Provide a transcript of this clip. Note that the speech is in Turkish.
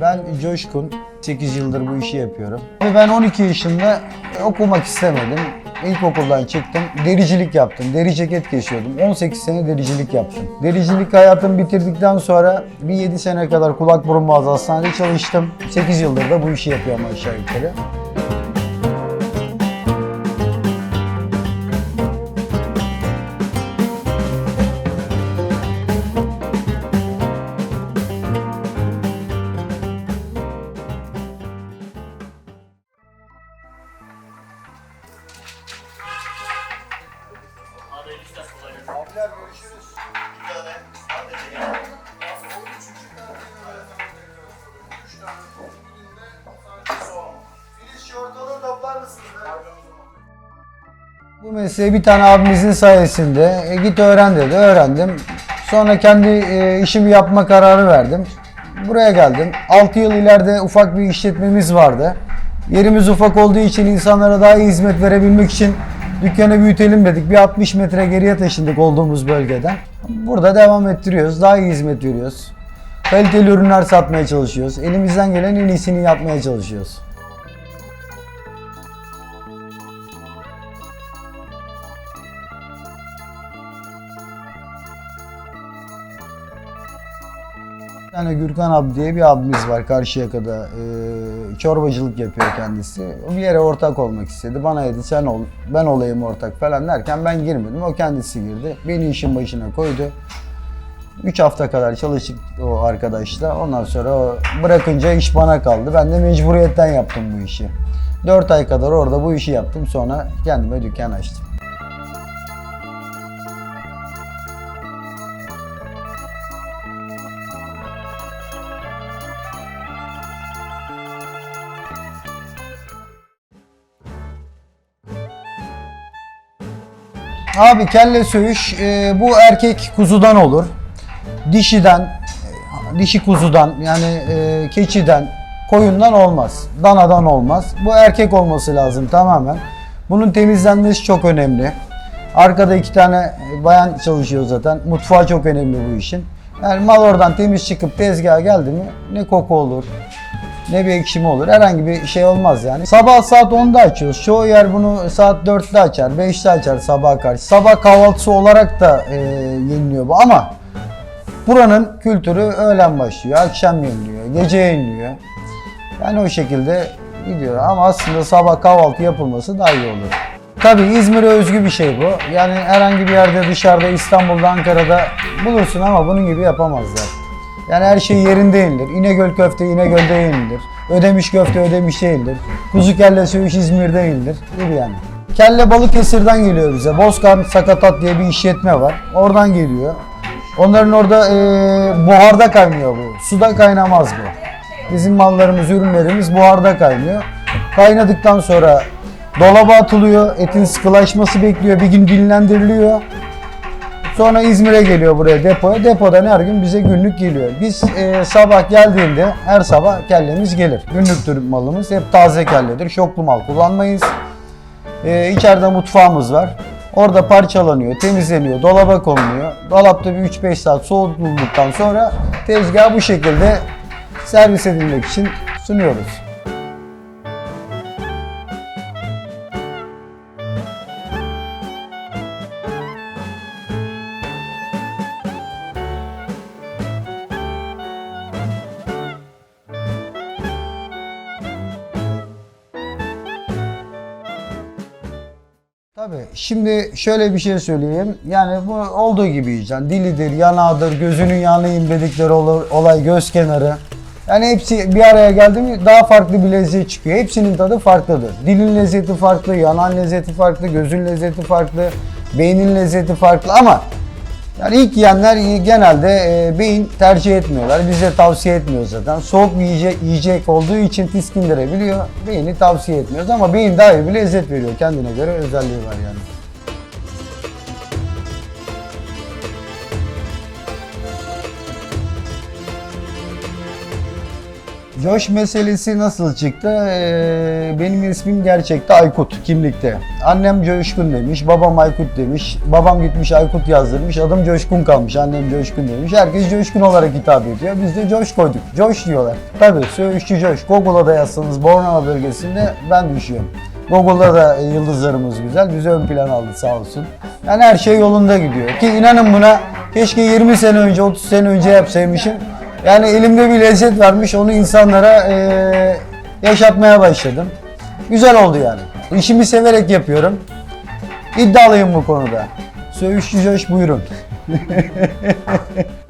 Ben Coşkun. 8 yıldır bu işi yapıyorum. Ve ben 12 yaşında okumak istemedim. İlkokuldan çıktım. Dericilik yaptım. Deri ceket kesiyordum. 18 sene dericilik yaptım. Dericilik hayatımı bitirdikten sonra bir 7 sene kadar kulak burun boğaz hastanede çalıştım. 8 yıldır da bu işi yapıyorum aşağı yukarı. Bu mesleği bir tane abimizin sayesinde e, git öğren dedi. Öğrendim. Sonra kendi e, işimi yapma kararı verdim. Buraya geldim. 6 yıl ileride ufak bir işletmemiz vardı. Yerimiz ufak olduğu için insanlara daha iyi hizmet verebilmek için dükkanı büyütelim dedik. Bir 60 metre geriye taşındık olduğumuz bölgeden. Burada devam ettiriyoruz. Daha iyi hizmet veriyoruz. Kaliteli ürünler satmaya çalışıyoruz. Elimizden gelen en iyisini yapmaya çalışıyoruz. Tane Gürkan abi diye bir abimiz var Karşıyaka'da. Ee, çorbacılık yapıyor kendisi. O bir yere ortak olmak istedi. Bana dedi sen ol, ben olayım ortak falan derken ben girmedim. O kendisi girdi. Beni işin başına koydu. 3 hafta kadar çalıştık o arkadaşla. Ondan sonra o bırakınca iş bana kaldı. Ben de mecburiyetten yaptım bu işi. 4 ay kadar orada bu işi yaptım. Sonra kendime dükkan açtım. Abi kelle söğüş e, bu erkek kuzudan olur. Dişiden, e, dişi kuzudan yani e, keçiden, koyundan olmaz. Danadan olmaz. Bu erkek olması lazım tamamen. Bunun temizlenmesi çok önemli. Arkada iki tane bayan çalışıyor zaten. Mutfağı çok önemli bu işin. Yani mal oradan temiz çıkıp tezgaha geldi mi ne koku olur, ne bir ekşimi olur. Herhangi bir şey olmaz yani. Sabah saat 10'da açıyoruz. Çoğu yer bunu saat 4'te açar, 5'te açar sabah karşı. Sabah kahvaltısı olarak da e, yeniliyor bu ama buranın kültürü öğlen başlıyor, akşam yeniliyor, gece yeniliyor. Yani o şekilde gidiyor ama aslında sabah kahvaltı yapılması daha iyi olur. Tabii İzmir'e özgü bir şey bu. Yani herhangi bir yerde dışarıda İstanbul'da, Ankara'da bulursun ama bunun gibi yapamazlar. Yani her şey yerinde yenilir. İnegöl köfte İnegöl'de yenilir. Ödemiş köfte Ödemiş'te yenilir. Kuzu kelle söğüş İzmir'de yenilir gibi yani. Kelle Balıkesir'den geliyor bize. Bozkan Sakatat diye bir işletme var. Oradan geliyor. Onların orada eee, buharda kaynıyor bu. Suda kaynamaz bu. Bizim mallarımız, ürünlerimiz buharda kaynıyor. Kaynadıktan sonra dolaba atılıyor. Etin sıkılaşması bekliyor. Bir gün dinlendiriliyor. Sonra İzmir'e geliyor buraya depoya. Depodan her gün bize günlük geliyor. Biz e, sabah geldiğinde her sabah kellemiz gelir. Günlüktür malımız. Hep taze kelledir. Şoklu mal kullanmayız. E, içeride mutfağımız var. Orada parçalanıyor, temizleniyor, dolaba konuluyor. Dolapta bir 3-5 saat soğutulduktan sonra tezgaha bu şekilde servis edilmek için sunuyoruz. Tabii şimdi şöyle bir şey söyleyeyim. Yani bu olduğu gibi yiyeceksin. Dilidir, yanağıdır, gözünün yanayım dedikleri ol- olay göz kenarı. Yani hepsi bir araya geldi mi daha farklı bir lezzet çıkıyor. Hepsinin tadı farklıdır. Dilin lezzeti farklı, yanan lezzeti farklı, gözün lezzeti farklı, beynin lezzeti farklı ama yani ilk yiyenler genelde e, beyin tercih etmiyorlar. Bize tavsiye etmiyor zaten. Soğuk bir yiyecek, yiyecek olduğu için tiskindirebiliyor. Beyni tavsiye etmiyoruz ama beyin daha iyi bir lezzet veriyor. Kendine göre özelliği var yani. Josh meselesi nasıl çıktı? Ee, benim ismim gerçekte Aykut kimlikte. Annem Coşkun demiş, babam Aykut demiş. Babam gitmiş Aykut yazdırmış, adım Coşkun kalmış. Annem Coşkun demiş. Herkes Coşkun olarak hitap ediyor. Biz de Josh koyduk. Josh diyorlar. Tabii söğüşçü Josh. Google'a da yazsanız Bornova bölgesinde ben düşüyorum. Google'da da e, yıldızlarımız güzel. Bizi ön plan aldı sağ olsun. Yani her şey yolunda gidiyor. Ki inanın buna keşke 20 sene önce, 30 sene önce yapsaymışım. Yani elimde bir lezzet varmış. Onu insanlara eee, yaşatmaya başladım. Güzel oldu yani. İşimi severek yapıyorum. İddialıyım bu konuda. Söğüşçü Coş buyurun.